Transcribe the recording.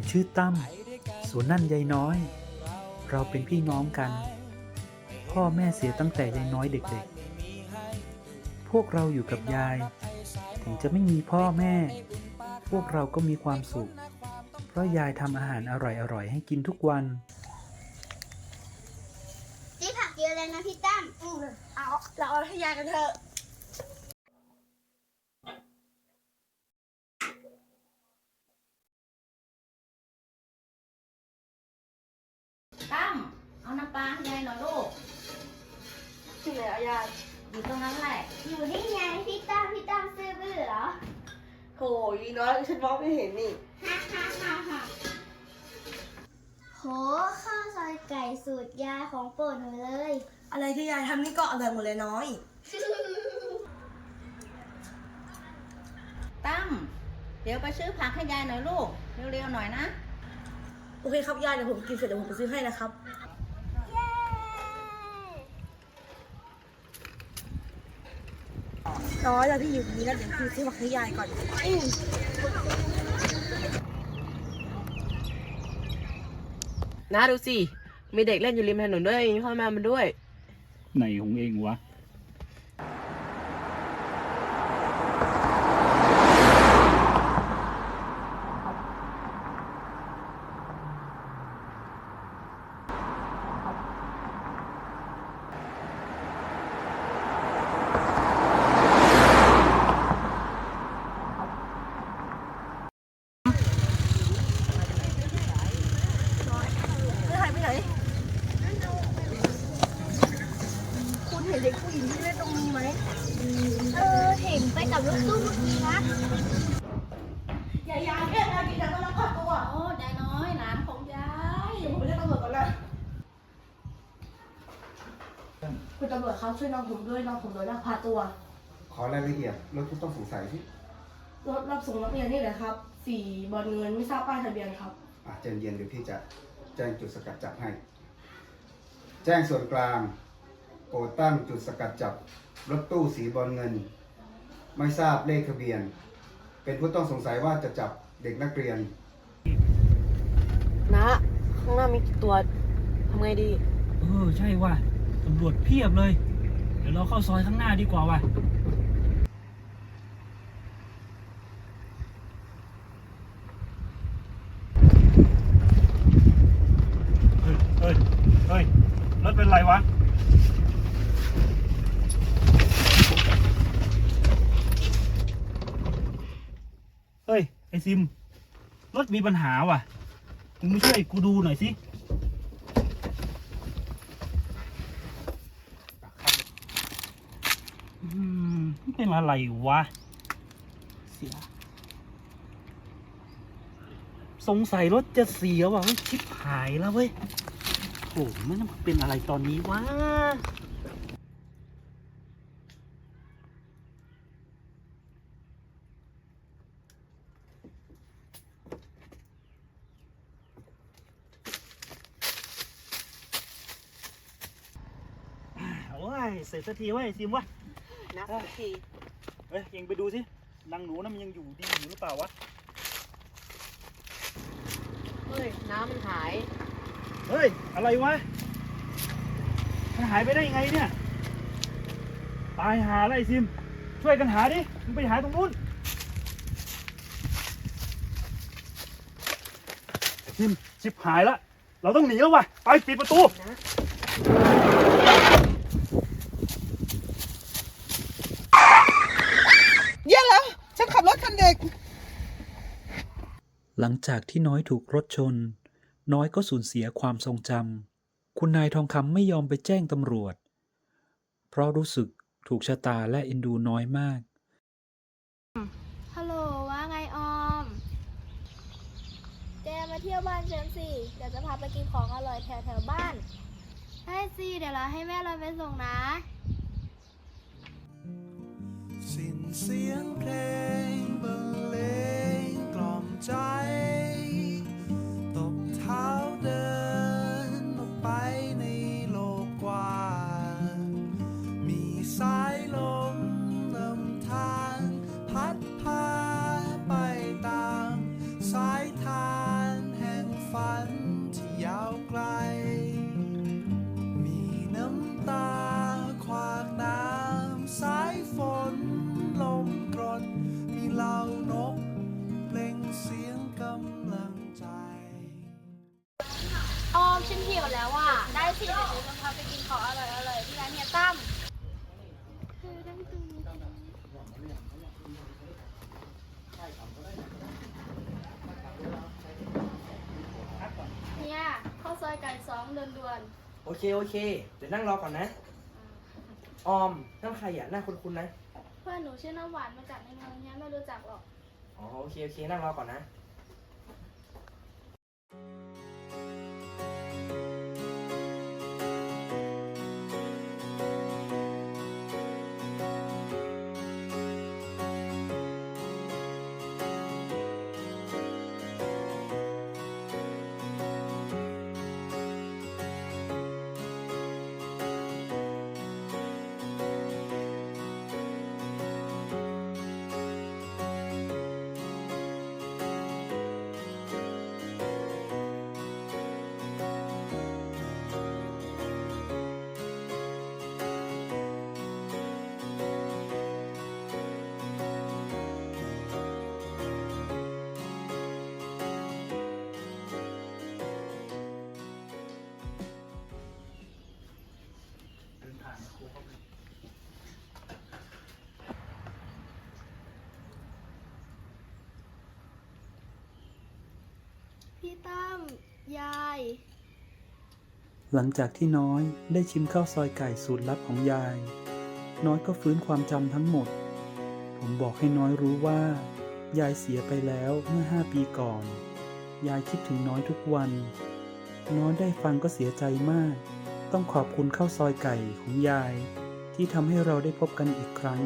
ผมชื่อตั้มส่วนนั่นยายน้อย เราเป็นพี่น้องกัน พ่อแม่เสียตั้งแต่ยายน้อยเด็กๆ พวกเราอยู่กับยาย ถึงจะไม่มีพ่อแม่ พวกเราก็มีความสุข เพราะยายทำอาหารอร่อยๆ ให้กินทุกวันนี่ผักเยอะเลยนะพี่ตั้มอืมเอาเราเอาให้ยายกันเถอะ ที่ไหนอะยายอยู่ตรงนั้นแหละอยู่นี่ไงพี่ตั้มพี่ตั้มซื้อบื้อเหรอโถยีน้อยฉันมองไม่เห็นนี่ฮ่าฮ่าฮ่าฮ่าโหข้าวซอยไก่สูตรยายของโปรดหนูเลย อะไรที่ยายทำนี่ก็อร่อยหมดเลยน้อย ตั้มเดี๋ยวไปซื้อผักให้ยายหน่อยลูก เร็วๆหน่อยนะ โอเคครับยายเดี๋ยวผมกินเสร็จเดี๋ยวผมไปซื้อให้นะครับ น้อยแล้วพี่อยู่ตรงนี้แล้วเดี๋ยวพี่ซื้อมาให้ยายก่อนอืมนะดูสิ มีเด็กเล่นอยู่ริมถนนด้วยมีพ่อแม่มันด้วย ไหนของเองวะจะหายไปไหน คุณ เห็นเด็กผู้หญิงที่เล่นตรงนี้ไหมเออเห็นไปกับรถตู้เมื่อกี้นะยายยายเนี่ยยายกินยาต้องรับผิดตัวโอ้ยายน้อยหลานของยายเดี๋ยวผมไปเรียกตำรวจก่อนนะคุณตำรวจครับช่วยน้องผมด้วยน้องผมโดนลักพาตัว ขอรายละเอียดรถผู้ต้องสงสัยที่รถรับส่งนักเรียนนี่แหละครับ สีบอลเงินไม่ทราบป้ายทะเบียนครับ อะใจเย็นเดี๋ยวพี่จะแจ้งจุดสกัดจับให้ แจ้งส่วนกลาง โปรดตั้งจุดสกัดจับรถตู้สีบอลเงิน ไม่ทราบเลขทะเบียน เป็นผู้ต้องสงสัยว่าจะจับเด็กนักเรียน นะ ข้างหน้ามีกี่ตัวทำไงดี เออใช่ว่ะตำรวจเพียบเลย เดี๋ยวเราเข้าซอยข้างหน้าดีกว่าว่ะเฮ้ยเฮ้ยเฮ้ยรถเป็นไรวะ เฮ้ย ไอซิม รถมีปัญหาว่ะมึงไม่ช่วยกูดูหน่อยสิอืมมันเป็นอะไรวะ เสีย สงสัยรถจะเสียว่ะเฮ้ยชิบหายแล้วเว้ยโอ้มันเป็นอะไรตอนนี้วะ โอ้ย เสร็จสักทีเว้ยซิมวะนะสักทีเอ้ยเองไปดูสินางหนูน่ะมันยังอยู่ดีอยู่หรือเปล่าวะเฮ้ยน้ำมันหาย เฮ้ย อะไรวะ มันหายไปได้ยังไงเนี่ย ตายหาอะไรซิม ช่วยกันหาดิ มึงไปหาตรงนู้น ซิมชิบหายละ เราต้องหนีแล้ววะ ไปปิดประตูเยี่ยแล้ว ฉันขับรถคันเด็ก หลังจากที่น้อยถูกรถชน น้อยก็สูญเสียความทรงจำคุณนายทองคำไม่ยอมไปแจ้งตำรวจ เพราะรู้สึกถูกชะตาและเอ็นดูน้อยมาก ฮัลโหลว่าไงออม แกมาเที่ยวบ้านฉันสิ เดี๋ยวจะพาไปกินของอร่อยแถวแถวๆบ้าน ได้สิ เดี๋ยวเราให้แม่เราไปส่งนะ สิ้นเสียงเพลงบรรเลงกล่อมใจ สิเดี๋ยวหนูจะพาไปกินของอร่อยๆที่ร้านเฮียตั้มเฮียข้าวซอยไก่สองด่วนโอเคโอเค เดี๋ยวนั่งรอก่อนนะ ออมนั่นใครอะหน้าคุ้นๆนะๆเพื่อนหนูชื่อน้ำหวานมาจากในเมืองเฮียไม่รู้จักหรอก อ๋อโอเคโอเคนั่งรอก่อนนะ พี่ตั้มยาย หลังจากที่น้อยได้ชิมข้าวซอยไก่สูตรลับของยาย น้อยก็ฟื้นความจำทั้งหมด ผมบอกให้น้อยรู้ว่า ยายเสียไปแล้วเมื่อห้าปีก่อน ยายคิดถึงน้อยทุกวัน น้อยได้ฟังก็เสียใจมาก ต้องขอบคุณข้าวซอยไก่ของยาย ที่ทำให้เราได้พบกันอีกครั้ง